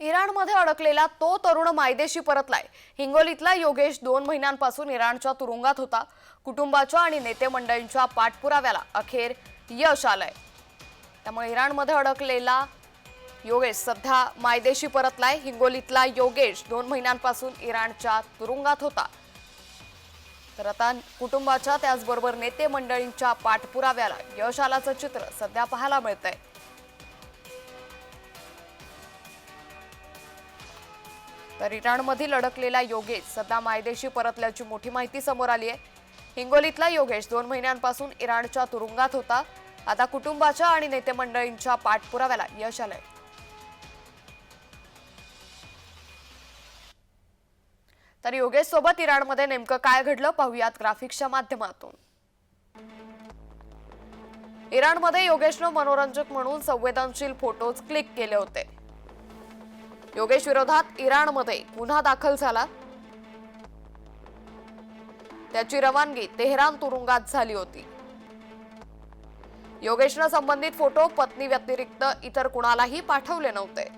इराणमध्ये अडकलेला तो तरुण मायदेशी परतलाय. हिंगोलीतला योगेश दोन महिन्यांपासून इराणच्या तुरुंगात होता. कुटुंबाच्या आणि नेते मंडळींच्या पाठपुराव्याला अखेर यश आलंय. त्यामुळे इराणमध्ये अडकलेला योगेश सध्या मायदेशी परतलाय. हिंगोलीतला योगेश दोन महिन्यांपासून इराणच्या तुरुंगात होता. तर आता कुटुंबाच्या त्याचबरोबर नेते मंडळींच्या पाठपुराव्याला यश आल्याचं चित्र सध्या पाहायला मिळतंय. तर इराणमधील अडकलेला योगेश सध्या मायदेशी परतल्याची मोठी माहिती समोर आली आहे. हिंगोलीतला योगेश दोन महिन्यांपासून इराणच्या तुरुंगात होता. आता कुटुंबाच्या आणि नेते मंडळींच्या पाठपुराव्याला यश आलंय. तर योगेश सोबत इराणमध्ये नेमकं काय घडलं पाहूयात ग्राफिक्सच्या माध्यमातून. इराणमध्ये योगेशनं मनोरंजक म्हणून संवेदनशील फोटोज क्लिक केले होते. योगेश विरोधात इराणमध्ये गुन्हा दाखल झाला. त्याची रवानगी तेहरान तुरुंगात झाली होती. योगेशनं संबंधित फोटो पत्नी व्यतिरिक्त इतर कुणालाही पाठवले नव्हते.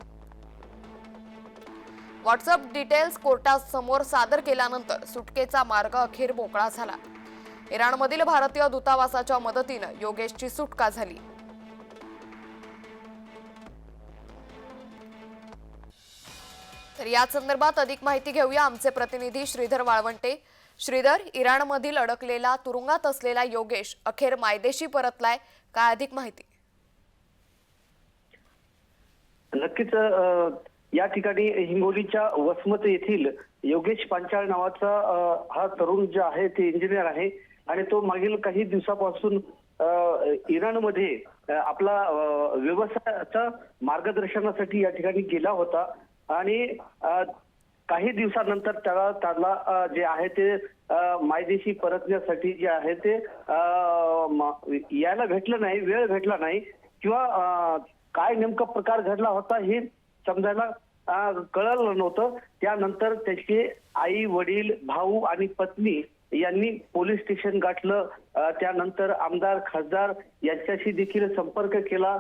व्हॉट्सअप डिटेल्स कोर्टासमोर सादर केल्यानंतर सुटकेचा मार्ग अखेर मोकळा झाला. इराणमधील भारतीय दूतावासाच्या मदतीनं योगेशची सुटका झाली. तर या संदर्भात अधिक माहिती घेऊया. आमचे प्रतिनिधी श्रीधर वाळवंटे. श्रीधर इराणमधील अडकलेला तुरुंगात असलेला योगेश अखेर मायदेशी परतलाय. काय अधिक माहिती? नक्कीच या ठिकाणी हिंगोलीच्या वसमत येथील योगेश पांचाळ नावाचा हा तरुण जे आहे ते इंजिनियर आहे आणि तो मागील काही दिवसापासून इराणमध्ये आपला व्यवसायाचा व्यवसायाच्या मार्गदर्शनासाठी या ठिकाणी गेला होता. आणि काही दिवसानंतर त्याला त्याला जे आहे ते मायदेशी परतण्यासाठी जे आहे ते यायला भेटलं नाही वेळ भेटला नाही किंवा काय नेमका प्रकार घडला होता हे समजायला कळलं नव्हतं. त्यानंतर त्याचे आई वडील भाऊ आणि पत्नी यांनी पोलीस स्टेशन गाठलं. त्यानंतर आमदार खासदार यांच्याशी देखील संपर्क केला.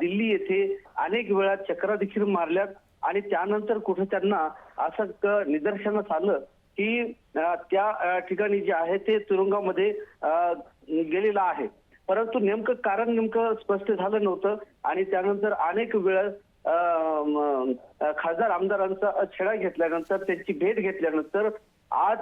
दिल्ली येथे अनेक वेळा चक्रा देखील मारल्यात. आणि त्यानंतर कुठे त्यांना असं निदर्शनास आलं की त्या ठिकाणी जे आहे ते तुरुंगामध्ये गेलेलं आहे. परंतु नेमकं कारण नेमकं स्पष्ट झालं नव्हतं आणि त्यानंतर अनेक वेळा खासदार आमदारांचा छेडा घेतल्यानंतर त्यांची भेट घेतल्यानंतर आज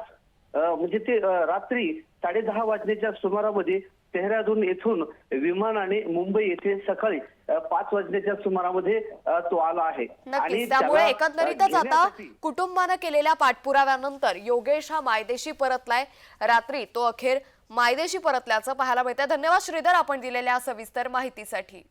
म्हणजे ते रात्री साडे दहा वाजण्याच्या सुमारामध्ये तेहरादून येथून विमानाने मुंबई येथे सकाळी पाच वाजण्याच्या सुमारामध्ये तो आला आहे. नक्कीच. त्यामुळे एकंदरीतच आता कुटुंबानं केलेल्या पाठपुराव्यानंतर योगेश हा मायदेशी परतलाय. रात्री तो अखेर मायदेशी परतल्याचं पाहायला मिळतंय. धन्यवाद श्रीधर आपण दिलेल्या सविस्तर माहितीसाठी.